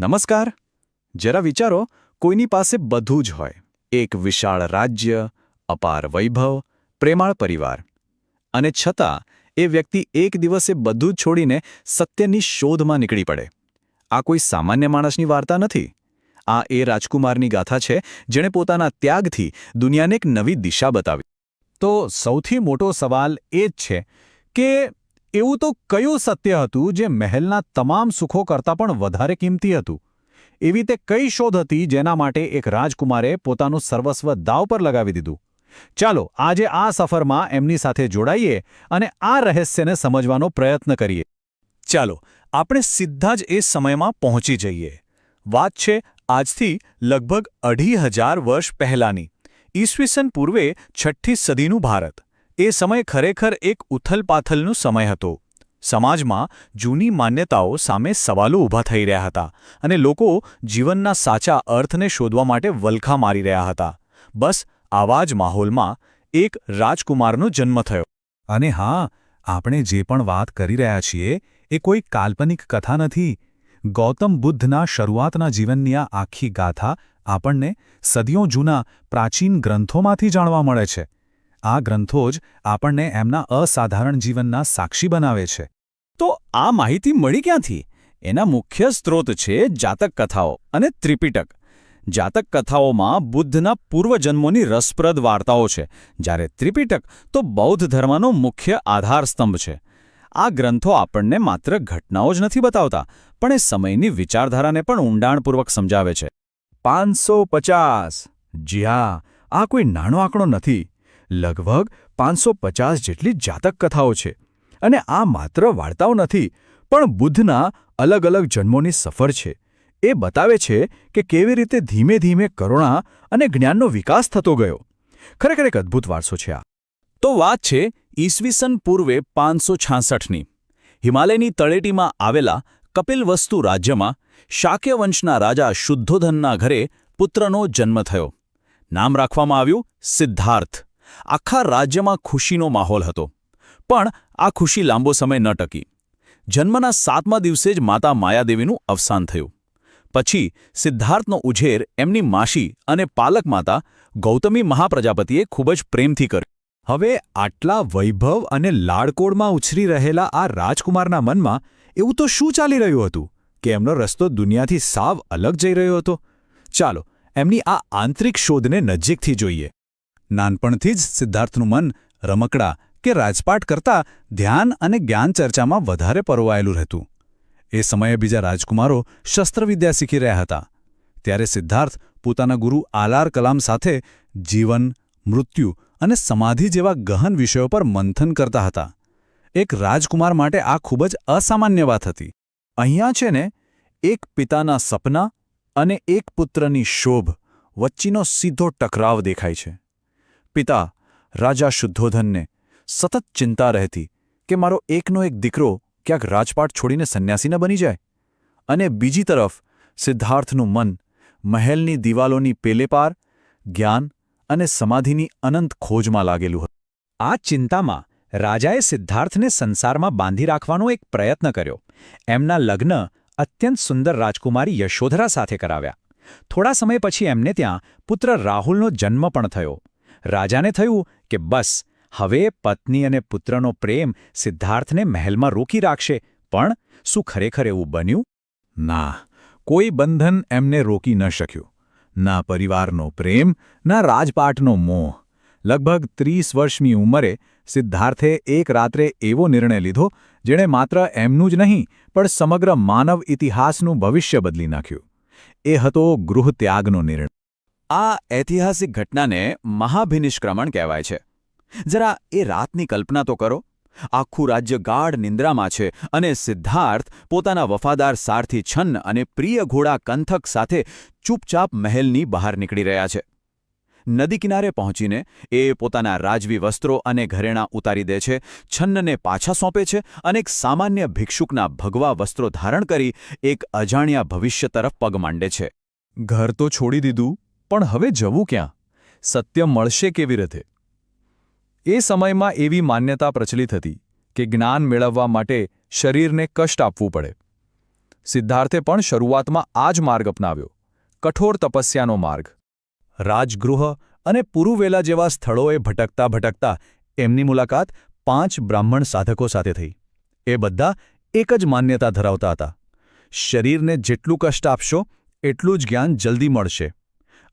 નમસ્કાર. જરા વિચારો, કોઈની પાસે બધું જ હોય. એક વિશાળ રાજ્ય, અપાર વૈભવ, પ્રેમાળ પરિવાર. અને છતાં, એ વ્યક્તિ એક દિવસે બધું જ છોડીને સત્યની શોધમાં નીકળી પડે. આ કોઈ સામાન્ય માણસની વાર્તા નથી? આ એ રાજકુમારની ગાથા છે, જેણે પોતાના ત્યાગથી દુનિયાને એક નવી દિશા બતાવી. તો સૌથી મોટો સવાલ એ જ છે કે એવું તો કયું સત્ય હતું જે મહેલના તમામ સુખો કરતાં પણ વધારે કિંમતી હતું? એવી તે કઈ શોધ હતી જેના માટે એક રાજકુમારે પોતાનું સર્વસ્વ દાવ પર લગાવી દીધું? ચાલો, આજે આ સફરમાં એમની સાથે જોડાઈએ અને આ રહસ્યને સમજવાનો પ્રયત્ન કરીએ. ચાલો, આપણે સીધા જ એ સમયમાં પહોંચી જઈએ. વાત છે આજથી લગભગ અઢી હજાર વર્ષ પહેલાંની. ઈસવીસન પૂર્વે છઠ્ઠી સદીનું ભારત. એ સમય ખરેખર એક ઉથલપાથલનો સમય હતો. સમાજમાં જૂની માન્યતાઓ સામે સવાલો ઊભા થઈ રહ્યા હતા અને લોકો જીવનના સાચા અર્થને શોધવા માટે વલખા મારી રહ્યા હતા. બસ, આવા જ માહોલમાં એક રાજકુમારનો જન્મ થયો. અને હા, આપણે જે પણ વાત કરી રહ્યા છીએ, એ કોઈ કાલ્પનિક કથા નથી. ગૌતમ બુદ્ધના શરૂઆતના જીવનની આ આખી ગાથા આપણને સદીઓ જૂના પ્રાચીન ગ્રંથોમાંથી જાણવા મળે છે. આ ગ્રંથો જ આપણને એમના અસાધારણ જીવનના સાક્ષી બનાવે છે. તો આ માહિતી મળી ક્યાંથી? એના મુખ્ય સ્ત્રોત છે જાતક કથાઓ અને ત્રિપિટક. જાતક કથાઓમાં બુદ્ધના પૂર્વજન્મોની રસપ્રદ વાર્તાઓ છે. જ્યારે ત્રિપિટક, તો બૌદ્ધ ધર્મનો મુખ્ય આધારસ્તંભ છે. આ ગ્રંથો આપણને માત્ર ઘટનાઓ જ નથી બતાવતા, પણ એ સમયની વિચારધારાને પણ ઊંડાણપૂર્વક સમજાવે છે. પાંચસો પચાસ. જી હા, આ કોઈ નાનો આંકડો નથી. લગભગ પાંચસો પચાસ જેટલી જાતક કથાઓ છે. અને આ માત્ર વાર્તાઓ નથી, પણ બુદ્ધના અલગ અલગ જન્મોની સફર છે. એ બતાવે છે કે કેવી રીતે ધીમે ધીમે કરુણા અને જ્ઞાનનો વિકાસ થતો ગયો. ખરેખર એક અદ્ભુત વારસો છે આ. તો વાત છે ઈસવીસન પૂર્વે પાંચસો છાસઠની. હિમાલયની તળેટીમાં આવેલા કપિલવસ્તુ રાજ્યમાં શાક્યવંશના રાજા શુદ્ધોધનના ઘરે પુત્રનો જન્મ થયો. નામ રાખવામાં આવ્યું સિદ્ધાર્થ. આખા રાજ્યમાં ખુશીનો માહોલ હતો. પણ આ ખુશી લાંબો સમય ન ટકી. જન્મના સાતમા દિવસે જ માતા માયાદેવીનું અવસાન થયું. પછી સિદ્ધાર્થનો ઉછેર એમની માસી અને પાલક માતા ગૌતમી મહાપ્રજાપતિએ ખૂબ જ પ્રેમથી કર્યો. હવે આટલા વૈભવ અને લાડકોડમાં ઉછરી રહેલા આ રાજકુમારના મનમાં એવું તો શું ચાલી રહ્યું હતું? કે એમનો રસ્તો દુનિયાથી સાવ અલગ જઈ રહ્યો હતો? ચાલો, એમની આ આંતરિક શોધને નજીકથી જોઈએ. નાનપણથી જ સિદ્ધાર્થનું મન રમકડા કે રાજપાટ કરતાં ધ્યાન અને જ્ઞાન ચર્ચામાં વધારે પરોવાયેલું રહેતું. એ સમયે બીજા રાજકુમારો શસ્ત્રવિદ્યા શીખી રહ્યા હતા. ત્યારે સિદ્ધાર્થ પોતાના ગુરુ આલાર કલામ સાથે જીવન, મૃત્યુ અને સમાધિ જેવા ગહન વિષયો પર મંથન કરતા હતા. એક રાજકુમાર માટે આ ખૂબ જ અસામાન્ય વાત હતી. અહીંયા છે ને, એક પિતાના સપના અને એક પુત્રની શોભ વચ્ચેનો સીધો ટકરાવ દેખાય છે. પિતા, રાજા શુદ્ધોધનને સતત ચિંતા રહેતી કે મારો એકનો એક દીકરો ક્યાંક રાજપાટ છોડીને સંન્યાસી બની જાય. અને બીજી તરફ, સિદ્ધાર્થનું મન મહેલની દિવાલોની પેલેપાર, જ્ઞાન અને સમાધિની અનંત ખોજમાં લાગેલું હતું. આ ચિંતામાં રાજાએ સિદ્ધાર્થને સંસારમાં બાંધી રાખવાનો એક પ્રયત્ન કર્યો. એમના લગ્ન અત્યંત સુંદર રાજકુમારી યશોધરા સાથે કરાવ્યા. થોડા સમય પછી એમને ત્યાં પુત્ર રાહુલનો જન્મ પણ થયો. રાજાને થયું કે બસ, હવે પત્ની અને પુત્રનો પ્રેમ સિદ્ધાર્થને મહેલમાં રોકી રાખશે, પણ શું ખરેખર એવું બન્યું? ના, કોઈ બંધન એમને રોકી ન શક્યું. ના પરિવારનો પ્રેમ, ના રાજપાટનો મોહ. લગભગ ત્રીસ વર્ષની ઉંમરે સિદ્ધાર્થે એક રાત્રે એવો નિર્ણય લીધો, જેણે માત્ર એમનું જ નહીં, પણ સમગ્ર માનવ ઇતિહાસનું ભવિષ્ય બદલી નાખ્યું. એ હતો ગૃહત્યાગનો નિર્ણય. આ ઐતિહાસિક ઘટનાને મહાભિનિષ્ક્રમણ કહેવાય છે. જરા એ રાતની કલ્પના તો કરો. આખું રાજ્ય ગાઢ નિંદ્રામાં છે અને સિદ્ધાર્થ પોતાના વફાદાર સારથી છન્ન અને પ્રિય ઘોડા કંથક સાથે ચૂપચાપ મહેલની બહાર નીકળી રહ્યા છે. નદી કિનારે પહોંચીને એ પોતાના રાજવી વસ્ત્રો અને ઘરેણાં ઉતારી દે છે, છન્નને પાછા સોંપે છે અને એક સામાન્ય ભિક્ષુકના ભગવા વસ્ત્રો ધારણ કરી એક અજાણ્યા ભવિષ્ય તરફ પગ માંડે છે. ઘર તો છોડી દીધું. પણ હવે જવું ક્યાં? સત્ય મળશે કેવી રીતે? એ સમયમાં એવી માન્યતા પ્રચલિત હતી કે જ્ઞાન મેળવવા માટે શરીરને કષ્ટ આપવું પડે. સિદ્ધાર્થે પણ શરૂઆતમાં આ જ માર્ગ અપનાવ્યો. કઠોર તપસ્યાનો માર્ગ. રાજગૃહ અને પુરુવેલા જેવા સ્થળોએ ભટકતા ભટકતા એમની મુલાકાત પાંચ બ્રાહ્મણ સાધકો સાથે થઈ. એ બધા એક જ માન્યતા ધરાવતા હતા. શરીરને જેટલું કષ્ટ આપશો, એટલું જ જ્ઞાન જલ્દી મળશે.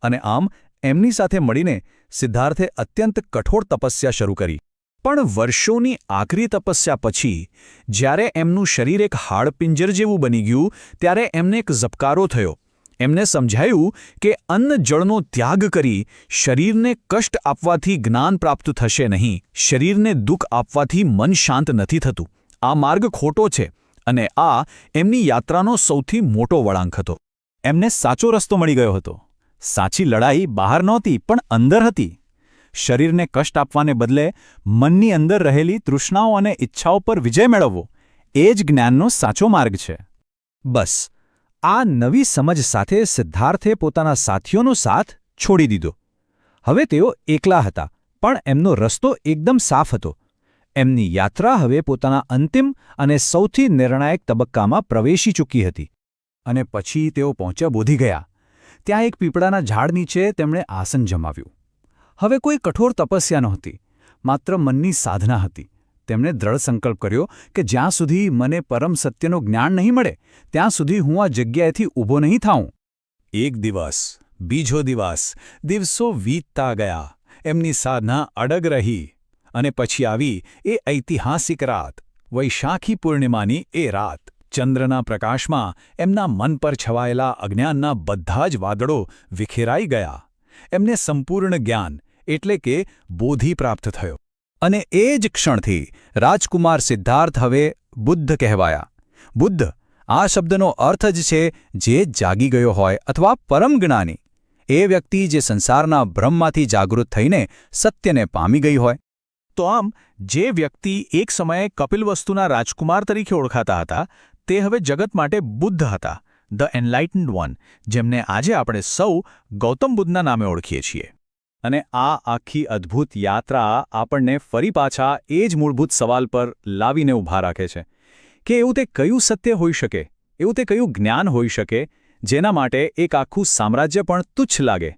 અને આમ એમની સાથે મળીને સિદ્ધાર્થે અત્યંત કઠોર તપસ્યા શરૂ કરી. પણ વર્ષોની આકરી તપસ્યા પછી, જ્યારે એમનું શરીર એક હાડપિંજર જેવું બની ગયું, ત્યારે એમને એક ઝબકારો થયો. એમને સમજાયું કે અન્ન જળનો ત્યાગ કરી શરીરને કષ્ટ આપવાથી જ્ઞાન પ્રાપ્ત થશે નહીં, શરીરને દુઃખ આપવાથી મન શાંત નથી થતું. આ માર્ગ ખોટો છે અને આ એમની યાત્રાનો સૌથી મોટો વળાંક હતો. એમને સાચો રસ્તો મળી ગયો હતો. સાચી લડાઈ બહાર નહોતી, પણ અંદર હતી. શરીરને કષ્ટ આપવાને બદલે મનની અંદર રહેલી તૃષ્ણાઓ અને ઈચ્છાઓ પર વિજય મેળવવો, એ જ જ્ઞાનનો સાચો માર્ગ છે. બસ, આ નવી સમજ સાથે સિદ્ધાર્થે પોતાના સાથીઓનો સાથ છોડી દીધો. હવે તેઓ એકલા હતા, પણ એમનો રસ્તો એકદમ સાફ હતો. એમની યાત્રા હવે પોતાના અંતિમ અને સૌથી નિર્ણાયક તબક્કામાં પ્રવેશી ચૂકી હતી. અને પછી તેઓ પહોંચ્યા બોધી ગયા. ત્યાં એક પીપળાના ઝાડ નીચે તેમણે આસન જમાવ્યું. હવે કોઈ કઠોર તપસ્યા નહોતી, માત્ર મનની સાધના હતી. તેમણે દ્રઢ સંકલ્પ કર્યો કે જ્યાં સુધી મને પરમ સત્યનું જ્ઞાન નહીં મળે, ત્યાં સુધી હું આ જગ્યાએથી ઊભો નહીં થાઉં. એક દિવસ, બીજો દિવસ, દિવસો વીતતા ગયા. એમની સાધના અડગ રહી અને પછી આવી એ ઐતિહાસિક રાત, વૈશાખી પૂર્ણિમાની એ રાત. ચંદ્રના પ્રકાશમાં એમના મન પર છવાયેલા અજ્ઞાનના બધા જ વાદળો વિખેરાઈ ગયા. એમને સંપૂર્ણ જ્ઞાન એટલે કે બોધિ પ્રાપ્ત થયો. અને એ જ ક્ષણથી રાજકુમાર સિદ્ધાર્થ હવે બુદ્ધ કહેવાયા. બુદ્ધ, આ શબ્દનો અર્થ જ છે જે જાગી ગયો હોય અથવા પરમ જ્ઞાની. એ વ્યક્તિ જે સંસારના ભ્રમમાંથી જાગૃત થઈને સત્યને પામી ગઈ હોય. તો આમ, જે વ્યક્તિ એક સમયે કપિલવસ્તુના રાજકુમાર તરીકે ઓળખાતા હતા તે હવે જગત માટે બુદ્ધ હતા, ધ એનલાઇટન્ડ વન, જેમને આજે આપણે સૌ ગૌતમ બુદ્ધના નામે ઓળખીએ છીએ. અને આ આખી અદ્ભુત યાત્રા આપણને ફરી પાછા એ જ મૂળભૂત સવાલ પર લાવીને ઊભા રાખે છે, કે એવું તે કયું સત્ય હોઈ શકે, એવું તે કયું જ્ઞાન હોઈ શકે, જેના માટે એક આખું સામ્રાજ્ય પણ તુચ્છ લાગે